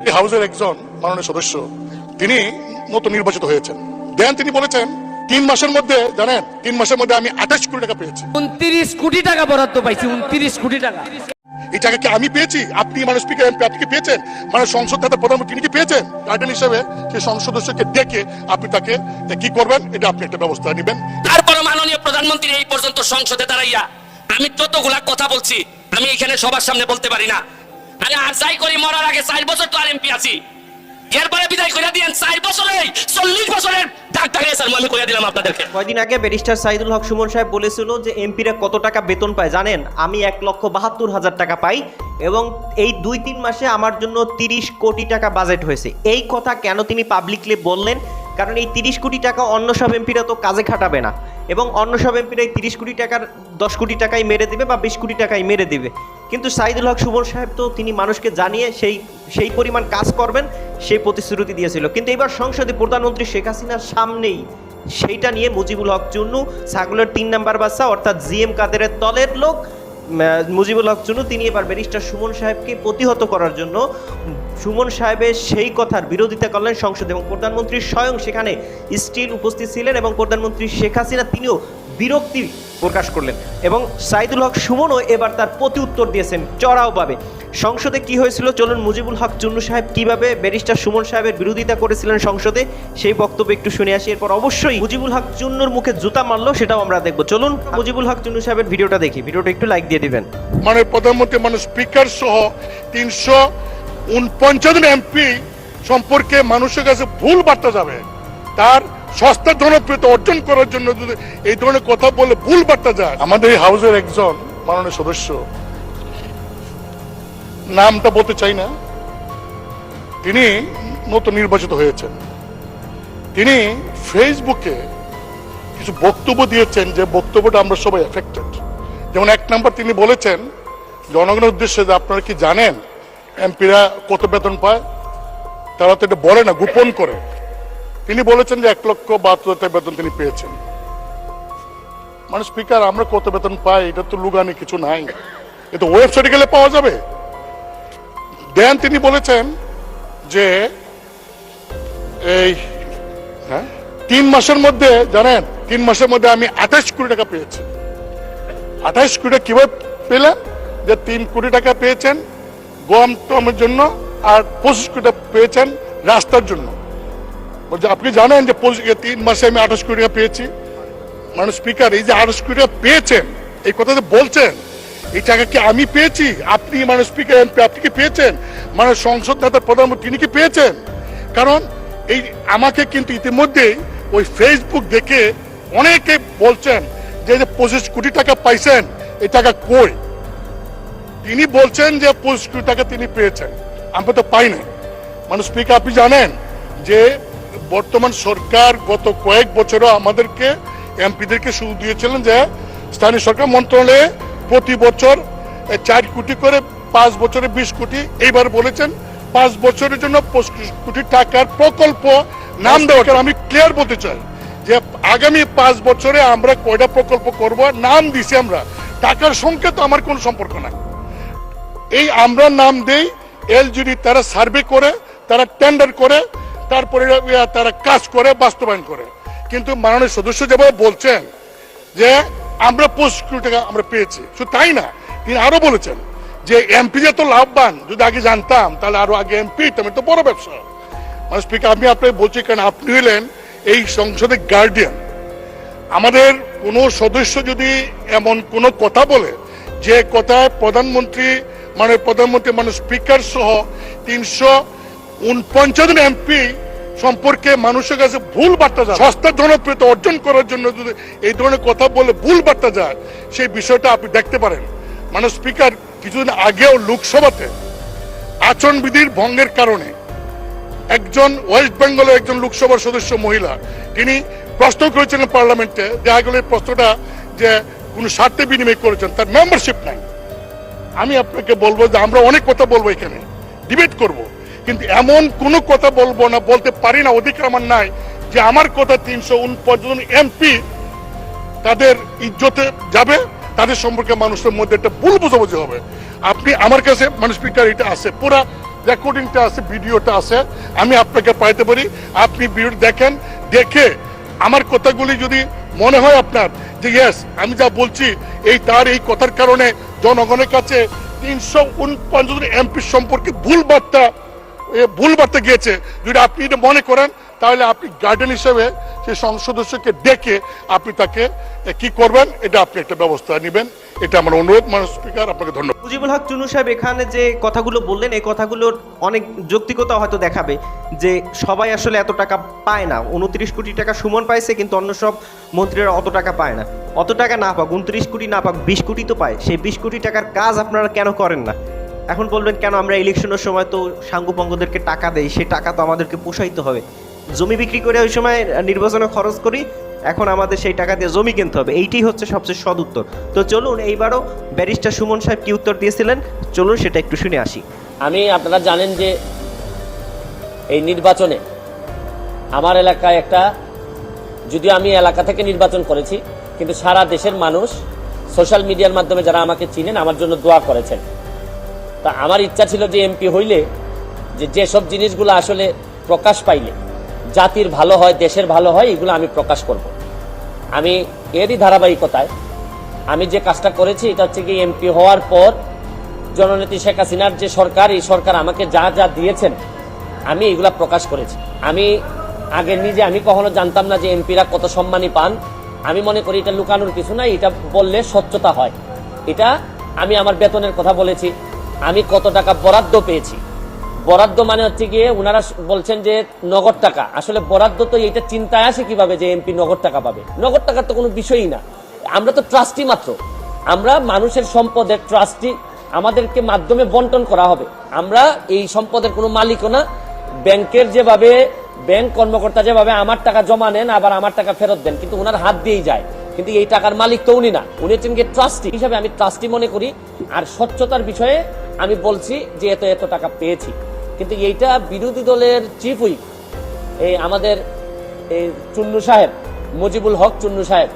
এই হাউসের একজন মাননীয় সদস্য তিনি নতুন নির্বাচিত হয়েছেন। দেন তিনি বলেছেন তিন মাসের মধ্যে জানেন তিন মাসের মধ্যে আমি আঠাশ কোটি টাকা পেয়েছি। উনত্রিশ কোটি টাকা বরাদ্দ পাইছি উনত্রিশ কোটি টাকা। এই টাকা কি আমি পেয়েছি? আপনি মানে স্পিকার এমপি আপনি কি পেয়েছেন? মানে সংসদ নেতা প্রধানমন্ত্রী কি পেয়েছেন? গার্ডেন হিসেবে সেই সংসদ সদস্যকে ডেকে আপনি তাকে কি করবেন? এটা আপনি একটা ব্যবস্থা নেবেন। তারপরে মাননীয় প্রধানমন্ত্রী এই পর্যন্ত সংসদে দাঁড়াইয়া আমি যতগুলা কথা বলছি আমি এখানে সবার সামনে বলতে পারি না। আরে আর করি, মরার আগে চার বছর তো আছি এরপরে বিদায় করে দিয়েন, চার চল্লিশ বছরের কয়দিন আগে ব্যারিস্টার হক সুমন সাহেব বলেছিল যে কত টাকা বেতন জানেন? আমি এক লক্ষ বাহাত্তর হাজার টাকা পাই এবং এই দুই তিন মাসে আমার জন্য তিরিশ কোটি টাকা বাজেট হয়েছে। এই কথা কেন তিনি পাবলিকলি বললেন? কারণ এই তিরিশ কোটি টাকা অন্য সব এমপিরা তো কাজে খাটাবে না। এবং অন্য সব এমপিরা এই তিরিশ কোটি টাকার দশ কোটি টাকাই মেরে দেবে বা বিশ কোটি টাকাই মেরে দেবে। কিন্তু সাইদুল হক, সুমন সাহেব তো তিনি মানুষকে জানিয়ে সেই সেই পরিমাণ কাজ করবেন, সেই প্রতিশ্রুতি দিয়েছিল। কিন্তু এবার সংসদে প্রধানমন্ত্রী শেখ হাসিনার সামনেই সেইটা নিয়ে মুজিবুল হক চুন্নু, ছাগলের তিন নাম্বার বাচ্চা, অর্থাৎ জিএম কাদেরের দলের লোক মুজিবুল হক চুনু তিনি এবার ব্যারিস্টার সুমন সাহেবকে প্রতিহত করার জন্য সুমন সাহেবের সেই কথার বিরোধিতা করলেন সংসদে এবং প্রধানমন্ত্রী স্বয়ং সেখানে স্টিল উপস্থিত ছিলেন এবং প্রধানমন্ত্রী শেখ হাসিনা, তিনিও বিরক্তি প্রকাশ করলেন। এবং সাইদুল হক সুমনও এবার তার প্রতি উত্তর দিয়েছেন চড়াওভাবে সংসদে কি হয়েছিল? চলুন মুজিবুল হক, চুন্নু সাহেব কীভাবে ব্যারিস্টার সুমন সাহেবের বিরোধিতা করেছিলেন সংসদে? সেই বক্তব্য একটু শুনে আসি, এরপর অবশ্যই মুজিবুল হক, চুন্নুর মুখে জুতা মারলো, সেটাও আমরা দেখব। চলুন মুজিবুল হক, চুন্নু সাহেবের ভিডিওটা দেখি। ভিডিওটা একটু লাইক দিয়ে দিবেন। মানে প্রধানমন্ত্রী মানে স্পিকার সহ তিনশো উনপঞ্চাশ এমপি সম্পর্কে মানুষের কাছে ভুল বার্তা যাবে। তার সস্তা জনপ্রিয়তা অর্জন করার জন্য যদি এই ধরনের কথা বলে ভুল বার্তা যায়। আমাদের এই হাউসের একজন মাননীয় সদস্য, নামটা বলতে চাই না। তিনি নতুন নির্বাচিত হয়েছেন। তিনি ফেসবুকে কিছু বক্তব্য দিয়েছেন যে বক্তব্যটা আমরা সবাই এফেক্টেড যেমন এক নম্বর তিনি বলেছেন, জনগণের উদ্দেশ্যে যে আপনারা কি জানেন, এমপিরা কত বেতন পায়? তারা তো এটা বলে না, গোপন করে। তিনি বলেছেন যে এক লক্ষ বাহাত্তর বেতন তিনি পেয়েছেন। মানে স্পিকার আমরা কত বেতন পাই, এটা তো লুগানি, কিছু নাই। এটা ওয়েবসাইটে গেলে পাওয়া যাবে। দেন তিনি বলেছেন যে এই হ্যাঁ তিন মাসের মধ্যে, জানেন, তিন মাসের মধ্যে আমি আঠাশ কোটি টাকা পেয়েছি। আঠাশ কোটি কীভাবে পেলেন যে তিন কোটি টাকা পেয়েছেন, গম টমের জন্য, আর পঁচিশ কোটি পেয়েছেন রাস্তার জন্য। বলছে, আপনি জানেন যে তিন মাসে আমি আঠাশ কোটি টাকা পেয়েছি? মানে স্পিকার এই যে আঠাশ কোটি টাকা পেয়েছেন, এই কথা যে বলছেন এই টাকা কি আমি পেয়েছি? আপনি মানে স্পিকার এমপি আপনি কি পেয়েছেন? মানে সংসদ নেতা, প্রধানমন্ত্রী, তিনি কি পেয়েছেন? কারণ এই আমাকে কিন্তু ইতিমধ্যেই ওই ফেসবুক দেখে অনেকে বলছেন যে পঁচিশ কোটি টাকা পাইছেন, এই টাকা কই? তিনি বলছেন যে পঁচিশ কোটি টাকা তিনি পেয়েছেন। আমরা তো পাই নাই। মানে স্পিকার আপনি জানেন যে বর্তমান সরকার গত কয়েক বছরও আমাদেরকে এমপিদেরকে সুযোগ দিয়েছিলেন যে স্থানীয় সরকার মন্ত্রণালয়ে প্রতি বছর চার কোটি করে পাঁচ বছরে বিশ কোটি এইবার বলেছেন পাঁচ বছরের জন্য পঁচিশ কোটি টাকার প্রকল্প নাম দেওয়ার আমি ক্লিয়ার বলতে চাই যে আগামী পাঁচ বছরে আমরা কয়টা প্রকল্প করব নাম দিছি আমরা। টাকার সঙ্গে তো আমার কোনো সম্পর্ক নাই। এই আমরা নাম দেই এলজিডি তারা সার্ভে করে তারা টেন্ডার করে তারপরে তারা কাজ করে, বাস্তবায়ন করে। কিন্তু মাননীয় সদস্য যেভাবে বলছেন যে আমরা পঁচিশ কোটি টাকা আমরা পেয়েছি, শুধু তাই না, তিনি আরও বলেছেন যে এমপি যে তো লাভবান, যদি আগে জানতাম, তাহলে আরও আগে এমপি তেমন তো বড় ব্যবসা। মানে স্পিকার আমি আপনাকে বলছি কারণ আপনি হলেন এই সংসদের গার্ডিয়ান আমাদের কোনো সদস্য যদি এমন কোনো কথা বলে, যে কথায় প্রধানমন্ত্রী মানে প্রধানমন্ত্রী মানে স্পিকার সহ তিনশো উনপঞ্চাশ এমপি সম্পর্কে মানুষের কাছে ভুল বার্তা যায়। সস্তা জনপ্রিয়তা অর্জন করার জন্য যদি এই ধরনের কথা বলে ভুল বার্তা যায়, সেই বিষয়টা আপনি দেখতে পারেন। মানে স্পিকার, কিছুদিন আগেও লোকসভাতে আচরণবিধির ভঙ্গের কারণে একজন ওয়েস্ট বেঙ্গলের একজন লোকসভার সদস্য মহিলা, তিনি প্রশ্ন করেছিলেন পার্লামেন্টে, দেখা গেল এই প্রশ্নটা যে কোনো স্বার্থে বিনিময় করেছেন, তার মেম্বারশিপ নাই। আমি আপনাকে বলব যে আমরা অনেক কথা বলব এখানে ডিবেট করব। কিন্তু এমন কোনো কথা বলব না, বলতে পারি না, অধিকার আমার নাই যে আমার কথা তিনশো উনপঞ্চাশ এমপি তাদের ইজ্জতে যাবে, তাদের সম্পর্কে মানুষের মধ্যে একটা ভুল বোঝাবুঝি হবে। আপনি আমার কাছে মানে স্পিকার এটা আছে, পুরা রেকর্ডিংটা আছে, ভিডিওটা আছে, আমি আপনাকে পাইতে পারি। আপনি ভিডিও দেখেন, দেখে আমার কথাগুলি যদি মনে হয় আপনার যে ইয়েস আমি যা বলছি, এই তার এই কথার কারণে জনগণের কাছে তিনশো উনপঞ্চাশ এমপি সম্পর্কে ভুল বার্তা ভুল বার্তা গিয়েছে। যদি আপনি এটা মনে করেন, তাহলে আপনি গার্ডেন হিসেবে সেই সদস্যকে ডেকে আপনি তাকে কি করবেন, এটা আপনি একটা ব্যবস্থা নেবেন। এটা আমার অনুরোধ মানুষ স্পিকার আপনাকে ধন্যবাদ। মুজিবুল হক চুনু সাহেব, এখানে যে কথাগুলো বললেন, এই কথাগুলোর অনেক যৌক্তিকতা হয়তো দেখাবে, যে সবাই আসলে এত টাকা পায় না। উনত্রিশ কোটি টাকা সুমন পাইছে, কিন্তু অন্য সব মন্ত্রীরা অত টাকা পায় না। অত টাকা না পাক, উনত্রিশ কোটি না পাক, বিশ কোটি তো পায়। সেই বিশ কোটি টাকার কাজ আপনারা কেন করেন না? এখন বলবেন, কেন আমরা ইলেকশনের সময় তো সাঙ্গুপঙ্গদেরকে টাকা দেই? সেই টাকা তো আমাদেরকে পোষাইতে হবে। জমি বিক্রি করে ওই সময় নির্বাচনে খরচ করি, এখন আমাদের সেই টাকা দিয়ে জমি কিনতে হবে। এইটাই হচ্ছে সবচেয়ে সদ উত্তর। তো চলুন, এইবারও ব্যারিস্টার সুমন সাহেব কি উত্তর দিয়েছিলেন? চলুন, সেটা একটু শুনে আসি। আমি, আপনারা জানেন যে এই নির্বাচনে আমার এলাকায় একটা, যদিও আমি এলাকা থেকে নির্বাচন করেছি, কিন্তু সারা দেশের মানুষ সোশ্যাল মিডিয়ার মাধ্যমে যারা আমাকে চিনেন, আমার জন্য দোয়া করেছেন। তা আমার ইচ্ছা ছিল যে এমপি হইলে যে যেসব জিনিসগুলো আসলে প্রকাশ পাইলে, জাতির ভালো হয়, দেশের ভালো হয়, এগুলো আমি প্রকাশ করব। আমি এরই ধারাবাহিকতায় আমি যে কাজটা করেছি, এটা হচ্ছে কি এমপি হওয়ার পর জননেত্রী শেখ হাসিনার যে সরকার, এই সরকার আমাকে যা যা দিয়েছেন, আমি এগুলা প্রকাশ করেছি। আমি আগে নিজে, আমি কখনো জানতাম না যে এমপিরা কত সম্মানী পান। আমি মনে করি এটা লুকানোর কিছু নাই, এটা বললে স্বচ্ছতা হয়। এটা আমি আমার বেতনের কথা বলেছি। আমি কত টাকা বরাদ্দ পেয়েছি। বরাদ্দ মানে হচ্ছে গিয়ে ওনারা বলছেন যে নগদ টাকা। আসলে বরাদ্দ তো এটা চিন্তায় আসে কীভাবে যে এমপি নগদ টাকা পাবে? নগদ টাকার তো কোনো বিষয়ই না। আমরা তো ট্রাস্টি মাত্র। আমরা মানুষের সম্পদের ট্রাস্টি আমাদেরকে মাধ্যমে বন্টন করা হবে। আমরা এই সম্পদের কোনো মালিকও না। ব্যাংকের যেভাবে, ব্যাংক কর্মকর্তা যেভাবে আমার টাকা জমা নেন, আবার আমার টাকা ফেরত দেন, কিন্তু ওনার হাত দিয়েই যায়। কিন্তু এই টাকার মালিক তো উনি না। উনি হচ্ছেন ট্রাস্টি হিসাবে আমি ট্রাস্টি মনে করি। আর স্বচ্ছতার বিষয়ে আমি বলছি যে এত এত টাকা পেয়েছি। কিন্তু এইটা বিরোধী দলের চিফ হুইপ এই আমাদের এই চুন্নু সাহেব, মুজিবুল হক চুন্নু সাহেব।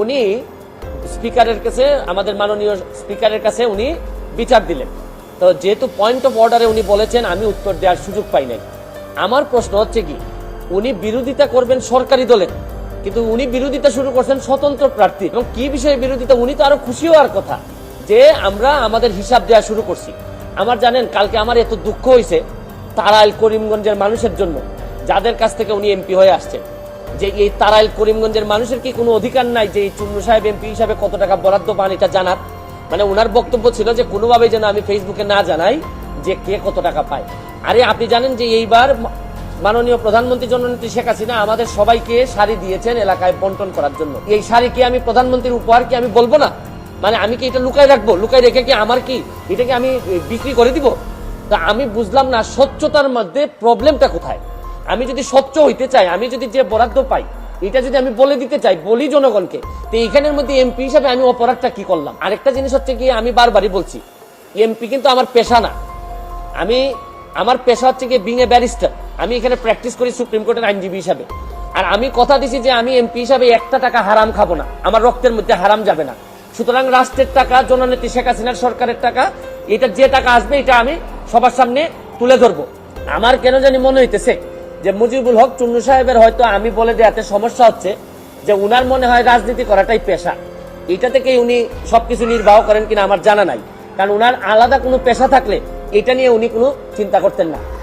উনি স্পিকারের কাছে, আমাদের মাননীয় স্পিকারের কাছে উনি বিচার দিলেন। তো যেহেতু পয়েন্ট অফ অর্ডারে উনি বলেছেন, আমি উত্তর দেওয়ার সুযোগ পাই নাই। আমার প্রশ্ন হচ্ছে কি, উনি বিরোধিতা করবেন সরকারি দলের? কিন্তু উনি বিরোধিতা শুরু করছেন স্বতন্ত্র প্রার্থী এবং কি বিষয়ে বিরোধিতা? উনি তো আরও খুশি হওয়ার কথা যে আমরা আমাদের হিসাব দেওয়া শুরু করছি। আমার জানেন, কালকে আমার এত দুঃখ হয়েছে তারাইল করিমগঞ্জের মানুষের জন্য, যাদের কাছ থেকে উনি এমপি হয়ে আসছেন যে এই তারাইল করিমগঞ্জের মানুষের কি কোনো অধিকার নাই যে এই চুন্নু সাহেব এমপি হিসাবে কত টাকা বরাদ্দ পান এটা জানার? মানে ওনার বক্তব্য ছিল যে কোনোভাবেই যেন আমি ফেসবুকে না জানাই যে কে কত টাকা পায়। আরে আপনি জানেন যে এইবার মাননীয় প্রধানমন্ত্রী জননেত্রী শেখ হাসিনা আমাদের সবাইকে শাড়ি দিয়েছেন এলাকায় বন্টন করার জন্য। এই শাড়ি কি আমি প্রধানমন্ত্রীর উপহার কি আমি বলব না? মানে আমি কি এটা লুকাই রাখব? লুকাই রেখে কি আমার কি? এটাকে আমি বিক্রি করে দিব? তা আমি বুঝলাম না স্বচ্ছতার মধ্যে প্রবলেমটা কোথায়? আমি যদি স্বচ্ছ হইতে চাই, আমি যদি যে বরাদ্দ পাই, এটা যদি আমি বলে দিতে চাই, বলি জনগণকে, তো এইখানের মধ্যে এমপি হিসাবে আমি অপরাধটা কি করলাম? আরেকটা জিনিস হচ্ছে কি, আমি বারবারই বলছি, এমপি কিন্তু আমার পেশা না। আমি, আমার পেশা হচ্ছে গিয়ে বিং এ ব্যারিস্টার আমি এখানে প্র্যাকটিস করি সুপ্রিম কোর্টের আইনজীবী হিসাবে। আর আমি কথা দিছি যে আমি এমপি হিসাবে একটা টাকা হারাম খাব না। আমার রক্তের মধ্যে হারাম যাবে না। সুতরাং রাষ্ট্রের টাকা, জননেত্রী শেখ হাসিনার সরকারের টাকা, এটা যে টাকা আসবে, এটা আমি সবার সামনে তুলে ধরবো। আমার কেন জানি মনে হইতেছে যে মুজিবুল হক চুন্নু সাহেবের হয়তো আমি বলে দেওয়াতে সমস্যা হচ্ছে যে উনার মনে হয় রাজনীতি করাটাই পেশা। এটা থেকেই উনি সবকিছু নির্বাহ করেন কিনা আমার জানা নাই। কারণ উনার আলাদা কোনো পেশা থাকলে এটা নিয়ে উনি কোনো চিন্তা করতেন না।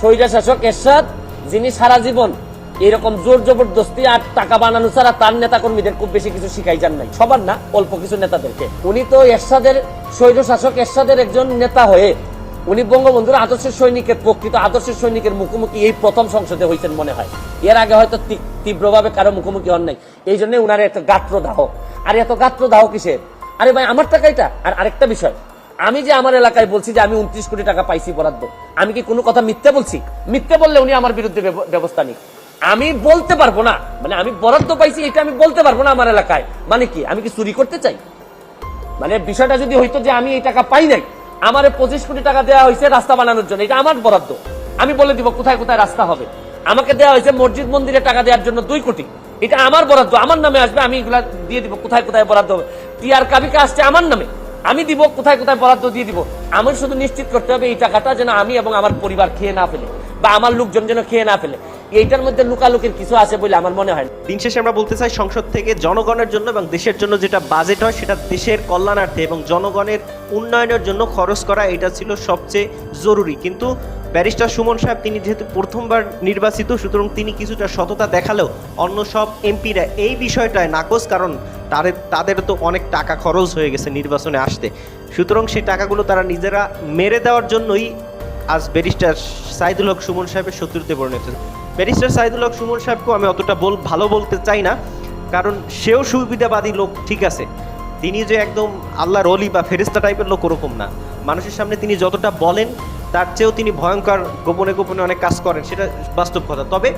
স্বৈরা শাসক এরশাদ, যিনি সারা জীবন এরকম জোর জবরদস্তি আর টাকা বানানো ছাড়া তার নেতা কর্মীদের খুব বেশি কিছু শিখাই যান নাই। সবার না, অল্প কিছু নেতাদেরকে। উনি তো এরশাদের স্বৈর শাসক এরশাদের একজন নেতা হয়ে উনি বঙ্গবন্ধুর আদর্শের সৈনিকের প্রকৃত আদর্শের সৈনিকের মুখোমুখি এই প্রথম সংসদে হয়েছেন মনে হয়। এর আগে হয়তো তীব্রভাবে কারও মুখোমুখি হন নাই। এই জন্য উনার একটা গাত্র দাহ আর এত গাত্র দাহ কিসের? আরে ভাই, আমার টাকা এটা। আর আরেকটা বিষয়। আমি যে আমার এলাকায় বলছি যে আমি উনত্রিশ কোটি টাকা পাইছি বরাদ্দ, আমি কি কোনো কথা মিথ্যে বলছি? মিথ্যে বললে উনি আমার বিরুদ্ধে ব্যবস্থা নিক। আমি বলতে পারব না। মানে আমি বরাদ্দ পাইছি, এটা আমি বলতে পারব না আমার এলাকায়। মানে কি? আমি কি চুরি করতে চাই? মানে বিষয়টা যদি হইতো যে আমি এই টাকা পাই নাই, আমার পঁচিশ কোটি টাকা দেওয়া হয়েছে রাস্তা বানানোর জন্য, এটা আমার বরাদ্দ। আমি বলে দিব কোথায় কোথায় রাস্তা হবে। আমাকে দেওয়া হয়েছে মসজিদ মন্দিরে টাকা দেওয়ার জন্য দুই কোটি। এটা আমার বরাদ্দ, আমার নামে আসবে, আমি এগুলা দিয়ে দিব কোথায় কোথায় বরাদ্দ হবে। টিআর কাবিকা আসছে আমার নামে। আমি দিব, কোথায় কোথায় বরাদ্দ দিয়ে দিব? আমি শুধু নিশ্চিত করতে হবে এই টাকাটা যেন আমি এবং আমার পরিবার খেয়ে না ফেলে। বা আমার লোকজন যেন খেয়ে না ফেলে। এইটার মধ্যে লুকালুকির কিছু আছে বলে আমার মনে হয়। দিন শেষে আমরা বলতে চাই, সংসদ থেকে জনগণের জন্য এবং দেশের জন্য যেটা বাজেট হয়, সেটা দেশের কল্যাণার্থে এবং জনগণের উন্নয়নের জন্য খরচ করা, এটা ছিল সবচেয়ে জরুরি। কিন্তু ব্যারিস্টার সুমন সাহেব, তিনি যেহেতু প্রথমবার নির্বাচিত, সুতরাং তিনি কিছুটা সততা দেখালেও অন্য সব এমপিরা এই বিষয়টায় নাকচ, কারণ তাদের তাদের তো অনেক টাকা খরচ হয়ে গেছে নির্বাচনে আসতে। সুতরাং সেই টাকাগুলো তারা নিজেরা মেরে দেওয়ার জন্যই আজ ব্যারিস্টার সাইদুল হক সুমন সাহেবের শত্রুতে পরিণত। ব্যারিস্টার সাইদুল হক সুমন সাহেবকেও আমি অতটা বল ভালো বলতে চাই না, কারণ সেও সুবিধাবাদী লোক, ঠিক আছে। তিনি যে একদম আল্লাহর অলি বা ফেরিস্তা টাইপের লোক ওরকম না। মানুষের সামনে তিনি যতটা বলেন, তার চেয়েও তিনি ভয়ঙ্কর গোপনে গোপনে অনেক কাজ করেন, সেটা বাস্তব কথা। তবে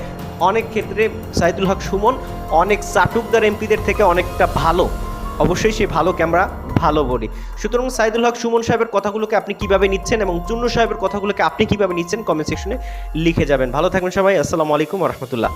অনেক ক্ষেত্রে সাইদুল হক সুমন অনেক চাটুকদার এমপিদের থেকে অনেকটা ভালো। অবশ্যই সে ভালো ক্যামেরা ভালো বলি সুতরাং সাইদুল হক সুমন সাহেবের কথাগুলোকে আপনি কীভাবে নিচ্ছেন এবং চুন্নু সাহেবের কথাগুলোকে আপনি কীভাবে নিচ্ছেন কমেন্ট সেকশনে লিখে যাবেন। ভালো থাকবেন সবাই, আসসালামু আলাইকুম রহমতুল্লাহ।